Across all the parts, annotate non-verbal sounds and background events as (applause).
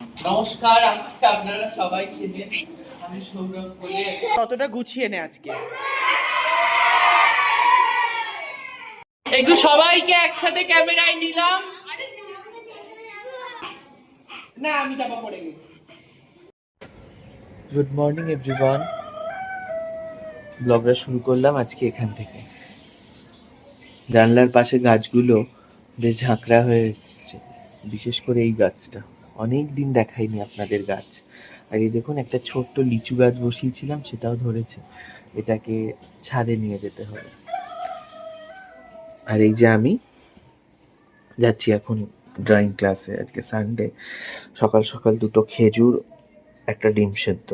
নমস্কার আজকে আপনারা সবাই চেনেন আমি সৌরভ বলে। কতটা গুছিয়ে নে আজকে? একটু সবাইকে একসাথে ক্যামেরায় নিলাম। না আমি চাপা পড়ে গেছি। গুড মর্নিং এভরিওয়ান ব্লগটা শুরু করলাম আজকে এখান থেকে। জানলার পাশে গাছগুলো বেশ ঝাঁকড়া হয়ে এসছে বিশেষ করে এই গাছটা। অনেক দিন দেখাইনি আপনাদের গাছ। আর এই দেখুন, একটা ছোট্ট লিচু গাছ বসিয়েছিলাম, সেটাও ধরেছে। এটাকে ছাদে নিয়ে যেতে হবে। আর এই যে আমি যাচ্ছি এখন ড্রয়িং ক্লাসে আজকে সানডে সকাল সকাল দুটো খেজুর, একটা ডিম সেদ্ধ।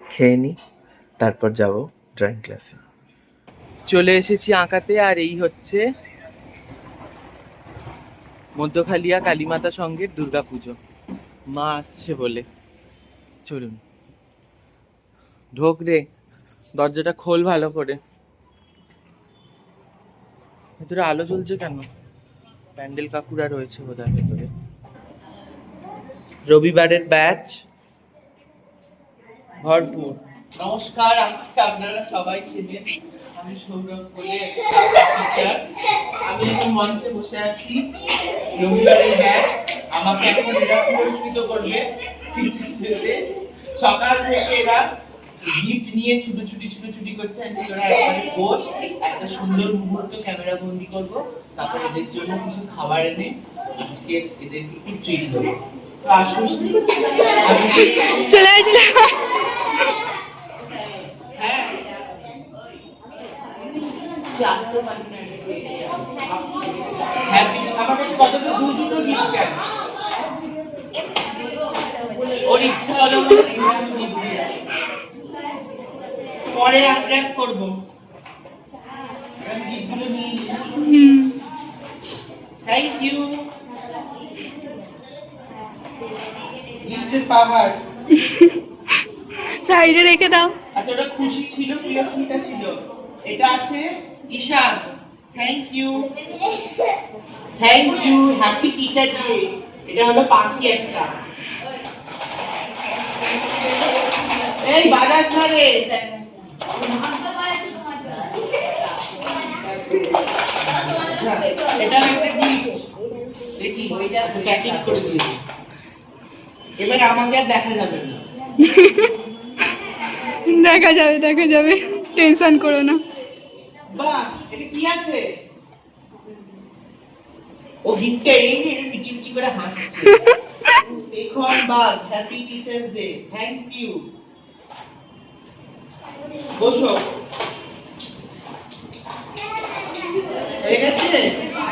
খেয়ে নিই তারপর যাব ড্রয়িং ক্লাসে চলে এসেছি আঁকাতে, আর এই হচ্ছে মধ্যখালিয়া কালীমাতা সঙ্গের দুর্গাপুজো। মা আসছে বলে। চলুন। ঢোক রে দরজাটা খোল ভালো করে। ভেতরে আলো জ্বলছে কেন? প্যান্ডেল কাকুরা রয়েছে বোধহয় ভেতরে। রবিবারের ব্যাচ। ভরপুর। নমস্কার, আজকে আপনারা সবাই চেনেন আমি সৌরভ বলে টিচার আমি এখন মঞ্চে বসে আছি। রবিবারের ব্যাচ। আমাকে এখন এরা পুরস্কৃত করবে সকাল থেকে এরা গিফট নিয়ে ছুটোছুটি ছুটোছুটি করছে। আমি তোরা একবারে বস। একটা সুন্দর মুহূর্ত ক্যামেরা বন্দি করব। তারপর এদের জন্য কিছু খাবার এনে আজকে এদেরকে একটু ট্রিট দেবো। চলে আয়, চলে আয়। হ্যাঁ হ্যাপি আমাকে কতটা দু দুটো গিফট কেন ওর ইচ্ছা হলো পরে আনর্যাপ করব। গিফটগুলো নিয়ে হুম। থ্যাংক ইউ গিফটের পাহাড়। (laughs) সাইডে রেখে দাও। আচ্ছা ওটা খুশি ছিল প্রিয়স্মিতা ছিল? এটা আছে Ishan thank you thank you happy teacher day এটা হলো পাখি একটা। এই মারে আচ্ছা, এটা একটা গিফট দেখি প্যাকিং করে দিয়েছি। এবার আমাকে আর দেখা যাবে না। (laughs) দেখা যাবে দেখা যাবে। টেনশন করো না।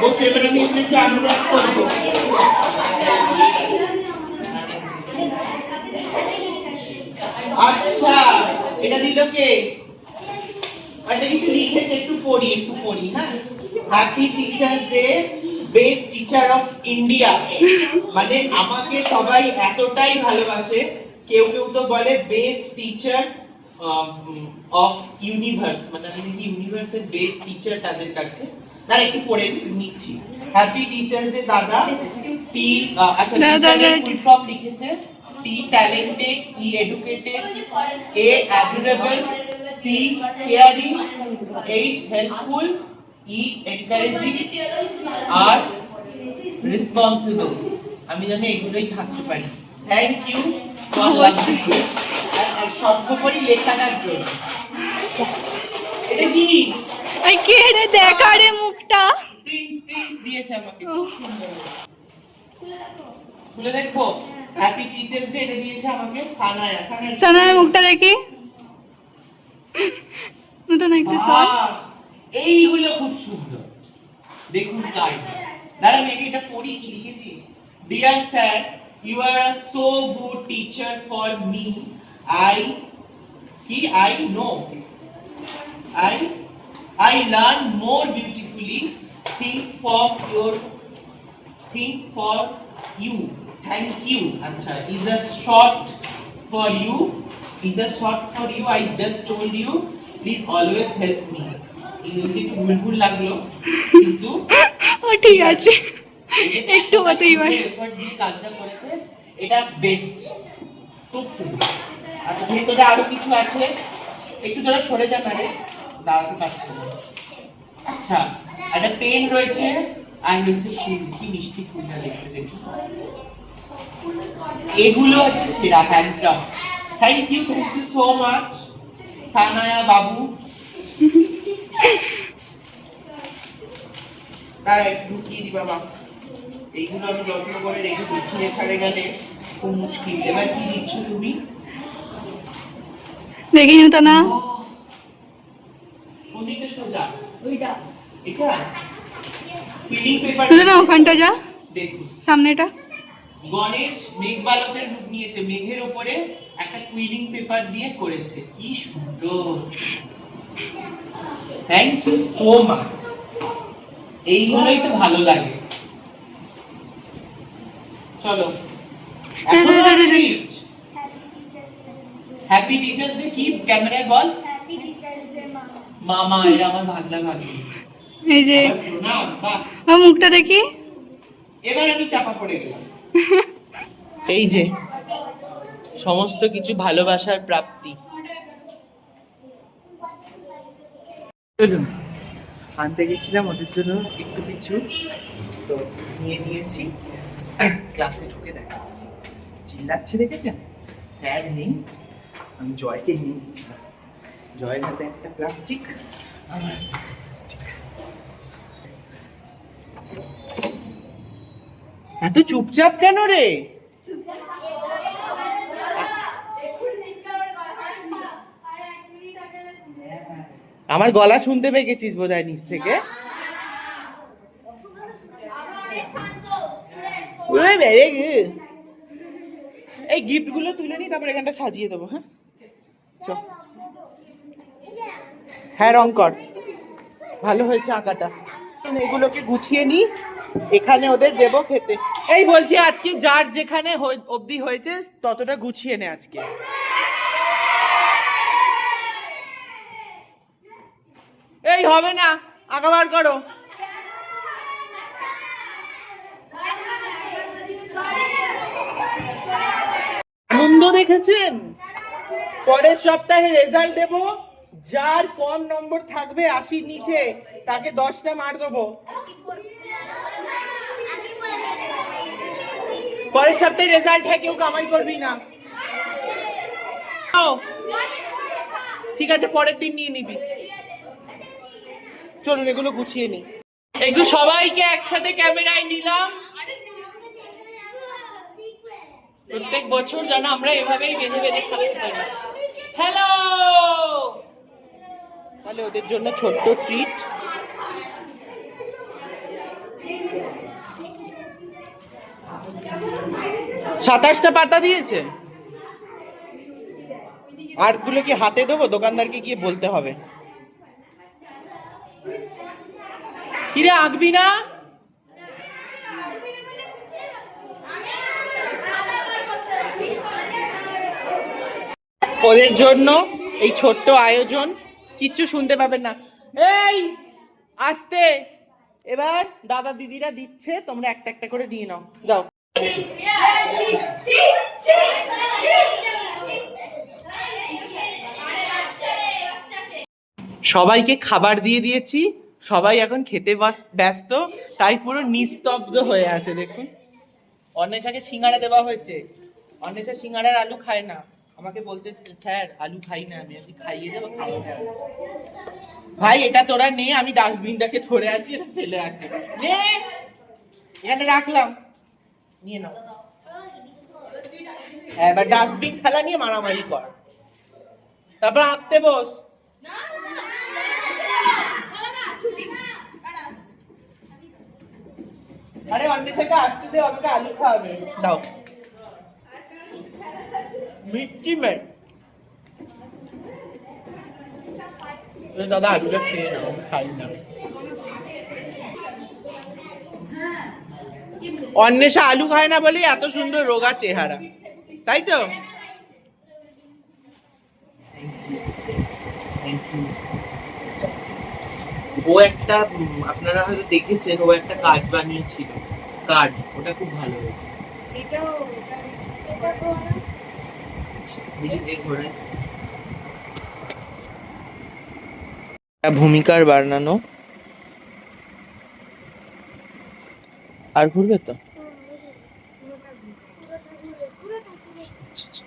ও একটু আনব্যাক করব। আচ্ছা এটা দিল কে এটা কিছু লিখেছে একটু পড়ি একটু পড়ি হ্যাঁ happy teachers day best teacher of India মানে আমাকে সবাই এতটাই ভালোবাসে কেউ কেউ তো বলে বেস্ট টিচার অফ ইউনিভার্স মানে আমি নাকি ইউনিভার্সের বেস্ট টিচার তাদের কাছে। তার একটু পড়ে নিচ্ছি। হ্যাপি টিচার্স ডে দাদা। টি আচ্ছা। ফুল ফর্ম লিখেছে। T talented E educated A adorable C caring H helpful E encouraging R responsible আমি জানি এগুলোই থাকতে পারি। থ্যাংক ইউ সর্বোপরি লেখাটার জন্য এটা কি? এই কে রে দেখা রে মুখটা? প্রিন্স প্রিন্স দিয়েছে আমাকে। খুব সুন্দর। খুলে দেখব হ্যাপি টিচার্স ডে এটা দিয়েছে আমাকে সানায়া। সানায়া সানার মুখটা দেখি। নতুন একটা শট। বাহ, এইগুলো খুব সুন্দর। দেখুন কার্ড দাঁড়া আমি এটা পড়ি কি লিখেছিস? Dear sir you are a so good teacher for me I কি? I know I I learn more beautifully think for your think for you thank you আচ্ছা is a short for you is a short for you I just told you please always help me একটু ভুল ভুল লাগল কিন্তু (laughs) ও ঠিক আছে। একটু মতো এবার। এফর্ট দিয়ে কাজটা করেছে এটা বেস্ট খুব সুন্দর। আচ্ছা ভেতরে আরও কিছু আছে? একটু তোরা সরে যা না রে দাঁড়াতে পারছে না। আচ্ছা একটা পেন রয়েছে। আর হচ্ছে ফুল কি মিষ্টি ফুলটা দেখতে দেখি। এগুলো হচ্ছে সেরা handcraft thank you thank you so much Sanaya বাবু। তারা একটু ঢুকিয়ে দি বাবা। এইগুলো আমি যত্ন করে রেখে গুছিয়ে ছাড়ে গেলে খুব মুশকিল। এবার কি দিচ্ছ তুমি? দেখি নিত না। ওদিকে সোজা। এটা? পিলিং পেপার না ওখানটা যা। দেখুন। সামনেটা। গণেশ মেঘ বালকের রূপ নিয়েছে। মেঘের ওপরে একটা কুইলিং পেপার দিয়ে করেছে। কি সুন্দর। থ্যাংক ইউ সো মাচ এইগুলোই তো ভালো লাগে। চলো। হ্যাপি টিচার্স ডে কি? ক্যামেরায় বল। মামা এরা আমার ভাগনা ভাগ্নি এই যে ও মুখটা দেখি। এবার আমি চাপা পড়ে গেলাম। এই যে সমস্ত কিছু ভালোবাসার প্রাপ্তি। চলুন। আনতে গেছিলাম ওদের জন্য একটু কিছু। তো নিয়ে নিয়েছি। ক্লাসে ঢুকে দেখাচ্ছি। চিল্লাচ্ছে দেখেছেন? স্যার নেই। আমি জয়কে নিয়ে নিয়েছিলাম জয়ের হাতে একটা প্লাস্টিক। আমার প্লাস্টিক। এত চুপচাপ কেন রে? আমার গলা শুনতে পেয়ে গেছিস বোধ হয় নিচ থেকে। এই গিফটগুলো তুলে নি তারপর এখানটা সাজিয়ে দেবো হ্যাঁ। হ্যাঁ রং কর। ভালো হয়েছে আঁকাটা। এগুলোকে গুছিয়ে নি, এখানে ওদের দেবো খেতে। এই বলছি, আজকে যার যেখানে অবধি হয়েছে, ততটা গুছিয়ে নে আজকে। এই হবে না। আঁকা বার করো। আনন্দ দেখেছেন? পরের সপ্তাহে রেজাল্ট দেব। যার কম নম্বর থাকবে আশির নিচে তাকে দশটা মার দেবো। পরের সপ্তাহে রেজাল্ট হ্যাঁ কেউ কামাই করবি না। নাও। ঠিক আছে পরের দিন নিয়ে নিবি। চলুন এগুলো গুছিয়ে নি একটু সবাইকে একসাথে ক্যামেরায় নিলাম। প্রত্যেক বছর যেন আমরা এভাবেই বেঁধে বেঁধে থাকতে পারি। হ্যালো তাহলে ওদের জন্য ছোট্ট ট্রিট সাতাশটা পাতা দিয়েছে। আরগুলো কি হাতে দেবো? দোকানদারকে গিয়ে বলতে হবে। কিরে আঁকবি না ওদের জন্য এই ছোট্ট আয়োজন কিচ্ছু শুনতে পাবেন না এই আসতে এবার দাদা দিদিরা দিচ্ছে তোমরা একটা একটা করে নিয়ে নাও যাও সবাইকে খাবার দিয়ে দিয়েছি। সবাই এখন খেতে ব্যস্ত তাই পুরো নিস্তব্ধ হয়ে আছে দেখুন। অন্বেষাকে সিঙ্গারা দেওয়া হয়েছে। অন্বেষা সিঙ্গারার আলু খায় না। আমাকে বলতে স্যার আলু খাই না আমি আজকে খাইয়ে দেবো খাব ভাই এটা তোরা নে আমি ডাস্টবিনটাকে ধরে আছি এটা ফেলে আছে। নে এখানে রাখলাম। নিয়ে নাও। হ্যাঁ, এবার ডাস্টবিন ফেলা নিয়ে মারামারি কর। তারপর আঁকতে বস। আরে অন্বেষাকে আসতে দে আমাকে আলু খাওয়াবে। দাও। মে দাদা আলুটা খেয়ে নাও, আমি খাই না। অন্বেষা আলু খায় না বলেই এত সুন্দর রোগা চেহারা। তাই তো? ও একটা আপনারা হয়তো দেখেছেন ও একটা কাজ বানিয়েছিল কার্ড ওটা খুব ভালো হয়েছে। এটাও এটা দেখি দেখ ঘোরায় ভূমিকার বানানো। আর ঘুরবে তো? আচ্ছা, আচ্ছা।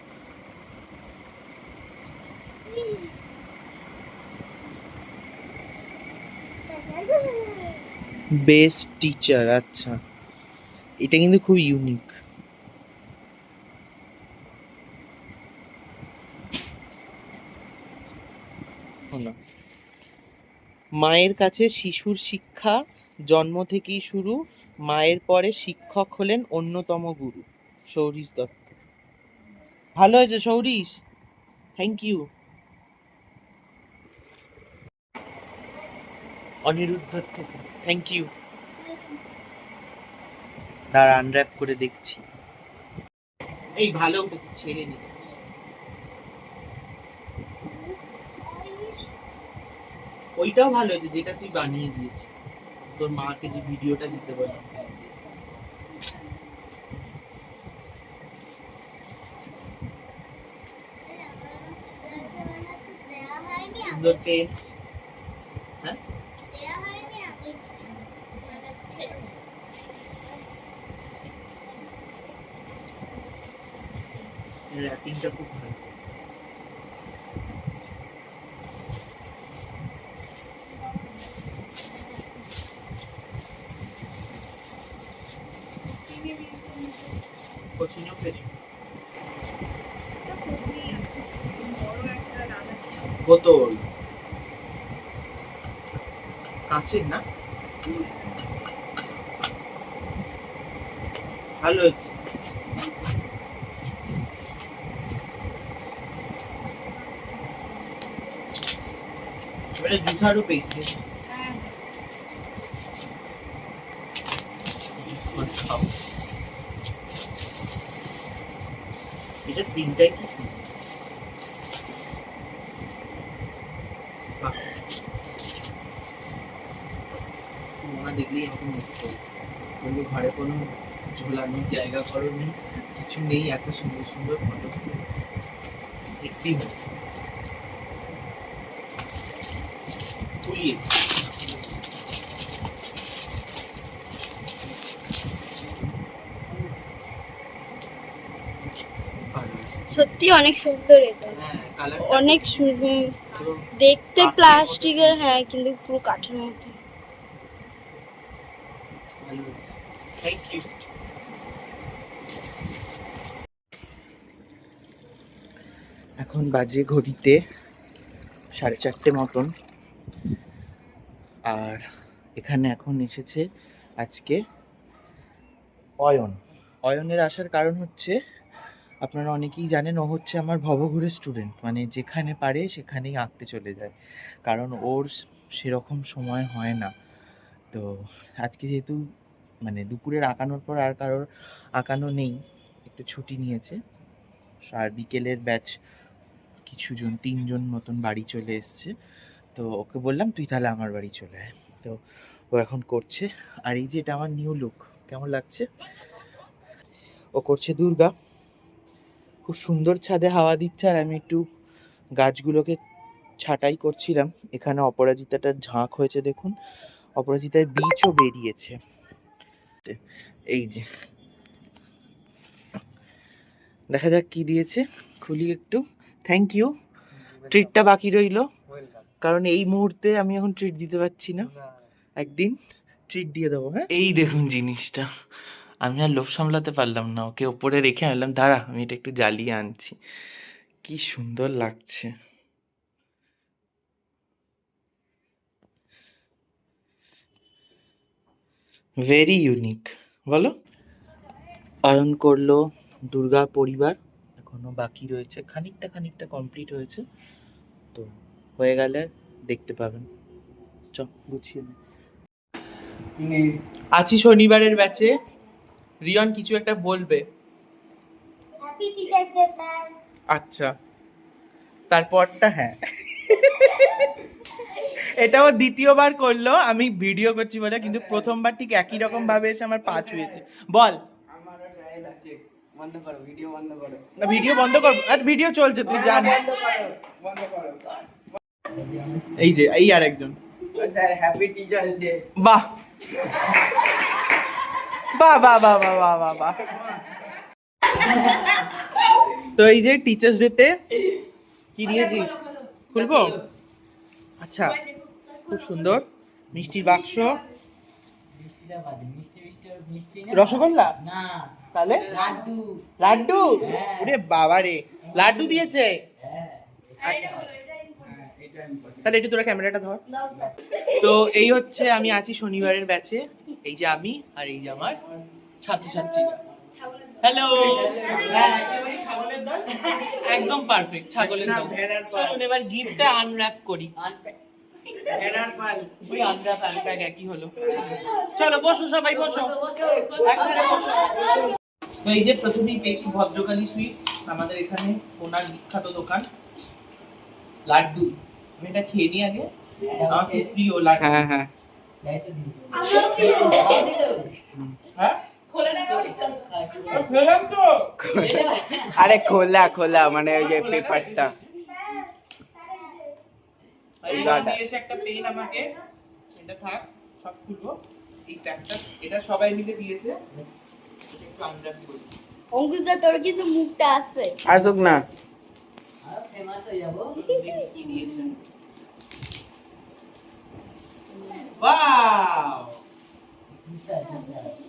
বেস্ট টিচার আচ্ছা। এটা কিন্তু খুব ইউনিক মায়ের কাছে শিশুর শিক্ষা জন্ম থেকেই শুরু, মায়ের পরে শিক্ষক হলেন অন্যতম গুরু, সৌরিশ দত্ত। ভালো হয়েছে সৌরিশ? থ্যাংক ইউ অনিরুদ্ধ থেকে। থ্যাংক ইউ দাঁড়া আনর্যাপ করে দেখছি। এই ভালো উঠেছে ছেড়ে নি। ওইটাও ভালো হয়েছে যেটা তুই বানিয়ে দিয়েছিস। তোর মাকে যে ভিডিওটা দিতে বলি সুন্দর চেন হ্যাঁ র্যাপিংটা খুব ভালো কোচিংও পেয়েছ বোতল। কাছের না? ভালো হয়েছে। জুসারও পেয়েছি। এটা প্রিন্টটাই কি সুন্দর। দেখলেই এখন মুক্ত তুমি ঘরে কোনো ঝোলানোর জায়গা করো নি কিছু নেই, এত সুন্দর সুন্দর ফটো হচ্ছে ফুলিয়ে ভালো হয়েছে। সত্যি অনেক সুন্দর এটা। হ্যাঁ অনেক সুন্দর। দেখতে প্লাস্টিকের হ্যাঁ কিন্তু পুরো কাঠের মতো। থ্যাংক ইউ এখন বাজে ঘড়িতে সাড়ে চারটে মতন। আর এখানে এখন এসেছে আজকে অয়ন। অয়নের আসার কারণ হচ্ছে আপনারা অনেকেই জানেন, ও হচ্ছে আমার ভবঘুরের স্টুডেন্ট মানে যেখানে পারে সেখানেই আঁকতে চলে যায়। কারণ ওর সেরকম সময় হয় না। তো আজকে যেহেতু মানে দুপুরের আঁকানোর পর আর কারোর আঁকানো নেই, একটু ছুটি নিয়েছে। আর বিকেলের ব্যাচ কিছুজন, তিনজন মতন বাড়ি চলে এসছে। তো ওকে বললাম, তুই তাহলে আমার বাড়ি চলে আয়। তো ও এখন করছে। আর এই যে এটা আমার নিউ লুক কেমন লাগছে? ও করছে দুর্গা। খুব সুন্দর ছাদে হাওয়া দিচ্ছে আর আমি একটু গাছগুলোকে ছাঁটাই করছিলাম। এখানে অপরাজিতাটা ঝাঁক হয়েছে দেখুন। অপরাজিতায় বীজও বেরিয়েছে। এই যে। দেখা যাক কি দিয়েছে। খুলি একটু। থ্যাংক ইউ ট্রিটটা বাকি রইল। কারণ এই মুহূর্তে আমি এখন ট্রিট দিতে পারছি না। একদিন ট্রিট দিয়ে দেবো হ্যাঁ? এই দেখুন জিনিসটা। আমি আর লোভ সামলাতে পারলাম না ওকে ওপরে রেখে আনলাম দাঁড়া আমি এটা একটু জ্বালিয়ে আনছি। কি সুন্দর লাগছে। ভেরি ইউনিক বলো। অয়ন করল দুর্গা পরিবার এখনও বাকি রয়েছে খানিকটা খানিকটা কমপ্লিট হয়েছে। তো হয়ে গেলে দেখতে পাবেন। চ গুছিয়ে। আছি শনিবারের ব্যাচে রিয়ন কিছু একটা বলবে। হ্যাপি টিচার্স ডে স্যার আচ্ছা। তারপরটা হ্যাঁ। এটাও দ্বিতীয়বার করল আমি ভিডিও করছি বলে কিন্তু প্রথমবার ঠিক একই রকম ভাবে এসে আমার পা ছুঁয়েছে। বল। ভিডিও বন্ধ করো না ভিডিও বন্ধ কর আর ভিডিও চলছে তুই জান বন্ধ করো এই যে এই আর একজন স্যার হ্যাপি টিচার্স ডে বাহ। বাহ বাহ বাহ বাহ বাহ বাহ বাহ তো এই যে টিচার্স ডেতে কি দিয়েছিস? খুলবো? আচ্ছা খুব সুন্দর। মিষ্টির বাক্স। রসগোল্লা? না তাহলে? লাড্ডু। লাড্ডু? হ্যাঁ। ওরে বাবা রে। লাড্ডু দিয়েছে? হ্যাঁ। এটা important. তাহলে একটু তোরা ক্যামেরাটা ধর। তো এই হচ্ছে আমি আছি শনিবারের ব্যাচে এই যে আমি আর এই যে আমার ছাত্রছাত্রীরা হ্যালো একদম পারফেক্ট ছাগলের দল। চলুন এবার গিফটটা আনর্যাপ করি। ওই আনর্যাপ আনপ্যাক একই হলো। চলো বসো সবাই বসো। বসো তো এই যে প্রথমেই পেয়েছি ভদ্রকালী সুইটস আমাদের এখানে ওনার বিখ্যাত দোকান। লাড্ডু। আমি এটা খেয়ে নিই আগে। আমার খুব প্রিয় লাড্ডু। হ্যাঁ হ্যাঁ হ্যাঁ। আরে খোলা খোলা মানে ওই যে পেপারটা। দিয়েছে একটা পেন আমাকে এটা থাক সব খুলবো এই ট্যাগটা এটা সবাই মিলে দিয়েছে তোর কিন্তু মুখটা আছে। আসুক না। দেখি কি দিয়েছে ওয়াও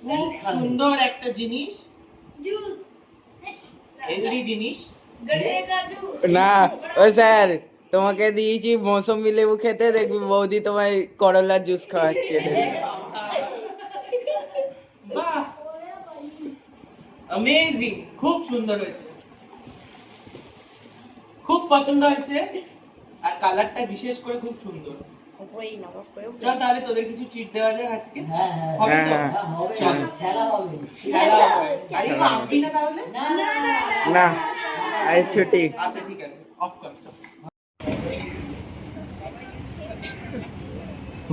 খুব সুন্দর একটা জিনিস। হেলদি জিনিস। না ও স্যার তোমাকে দিয়েছি মৌসুমি লেবু খেতে দেখবি বৌদি তোমায় করলার জুস খাওয়াচ্ছে। বাহ! অ্যামেজিং খুব সুন্দর হয়েছে। খুব পছন্দ হয়েছে। আর কালারটা বিশেষ করে খুব সুন্দর। চল তাহলে তোদের কিছু চিট দেওয়া যাক আজকে। হবে তো? চল। খেলা হবে। আরে মা না তাহলে? না আরে ছুটি। আচ্ছা ঠিক আছে। অফ কর চল।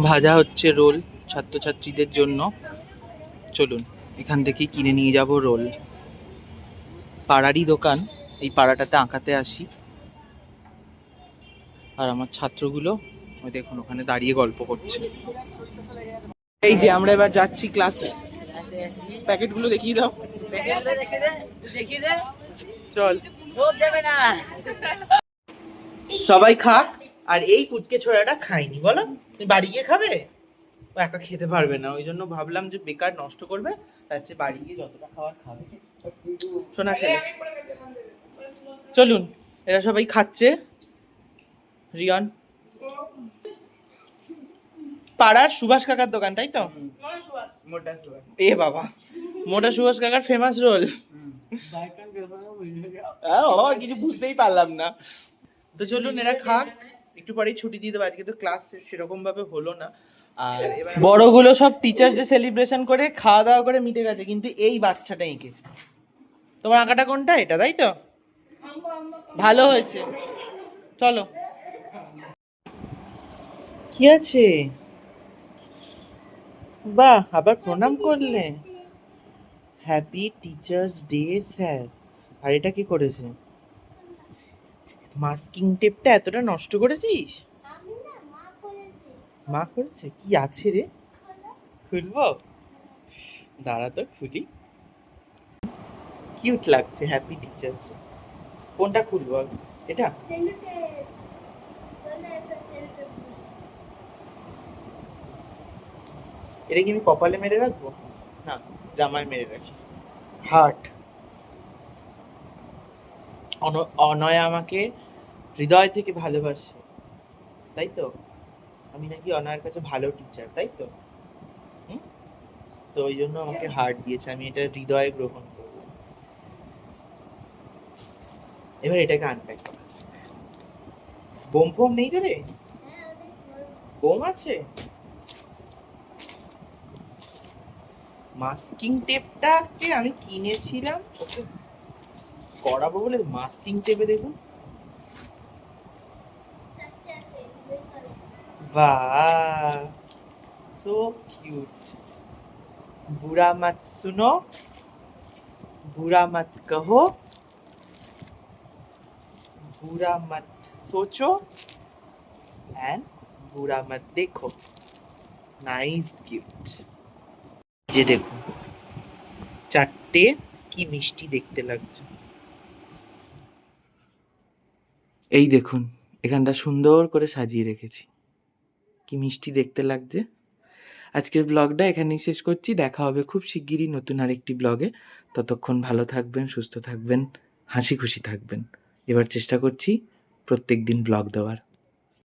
ভাজা হচ্ছে রোল ছাত্রছাত্রীদের জন্য। চলুন এখান থেকে কিনে নিয়ে যাব রোল। পাড়ারই দোকান এই পাড়াটাতে আঁকাতে আসি। আর আমার ছাত্রগুলো ওই দেখুন ওখানে দাঁড়িয়ে গল্প করছে। এই যে আমরা এবার যাচ্ছি ক্লাসে প্যাকেটগুলো দেখিয়ে দাও। চল। সবাই খাক আর এই কুচকে ছোড়াটা খাইনি বলো? তুমি বাড়ি গিয়ে খাবে? ও একা খেতে পারবে না ওই জন্য ভাবলাম যে বেকার নষ্ট করবে তার চেয়ে বাড়ি গিয়ে যতটা খাবার খাবে। শোনা ছেলে। চলুন এরা সবাই খাচ্ছে। রিয়ন পাড়ার সুভাষ কাকার দোকান তাই তো? এ বাবা মোটা সুভাষ কাকার ফেমাস রোল কিছু বুঝতেই পারলাম না। তো চলুন এরা খাক। একটু পরেই ছুটি দিয়ে দেবো। আজকে তো ক্লাস সেরকম ভাবে হলো না। আর এবার বড়গুলো সব টিচার্স ডে সেলিব্রেশন করে খাওয়া দাওয়া করে মিটে গেছে কিন্তু এই বাচ্চাটা এঁকেছে। তোমার আঁকাটা কোনটা? এটা তাই তো? ভালো হয়েছে। চলো। কি আছে? বাহ, আবার প্রণাম করলে। Happy teachers day sir. আর এটা কি করেছে? মাস্কিং টেপটা এতটা নষ্ট করেছিস? মা করেছে? কি আছে রে? খুলবো? দাঁড়া তো, খুলি। কিউট লাগছে হ্যাপি টিচার্স কোনটা খুলবো? এটা? এটা কি আমি কপালে মেরে রাখব? না জামায় মেরে রাখি। হার্ট অনয় আমাকে হৃদয় থেকে ভালোবাসে। তাই তো? আমি নাকি অনয়ের কাছে ভালো টিচার তাই তো? হুম? তো ওই জন্য আমাকে হার্ট দিয়েছে আমি এটা হৃদয়ে গ্রহণ করব। এবার এটাকে আনপ্যাক করা যাক। বোম ফোম নেই তো রে বোম আছে? মাস্কিং টেপটা আমি কিনেছিলাম, ওকে করাবো বলে মাস্কিং টেপে দেখুন। বা সো কিউট বুড়া মত শুনো, বুড়া মত কহো, বুড়া মত সোচো অ্যান্ড বুড়া মত দেখো। নাইস গিফট যে দেখুন, চারটে কি মিষ্টি দেখতে লাগছে। এই দেখুন, এখানটা সুন্দর করে সাজিয়ে রেখেছি। কি মিষ্টি দেখতে লাগছে। আজকের ব্লগটা এখানেই শেষ করছি। দেখা হবে খুব শিগগিরই নতুন আরেকটি ব্লগে। ততক্ষণ ভালো থাকবেন, সুস্থ থাকবেন, হাসি খুশি থাকবেন। এবার চেষ্টা করছি প্রত্যেক দিন ব্লগ দেওয়ার।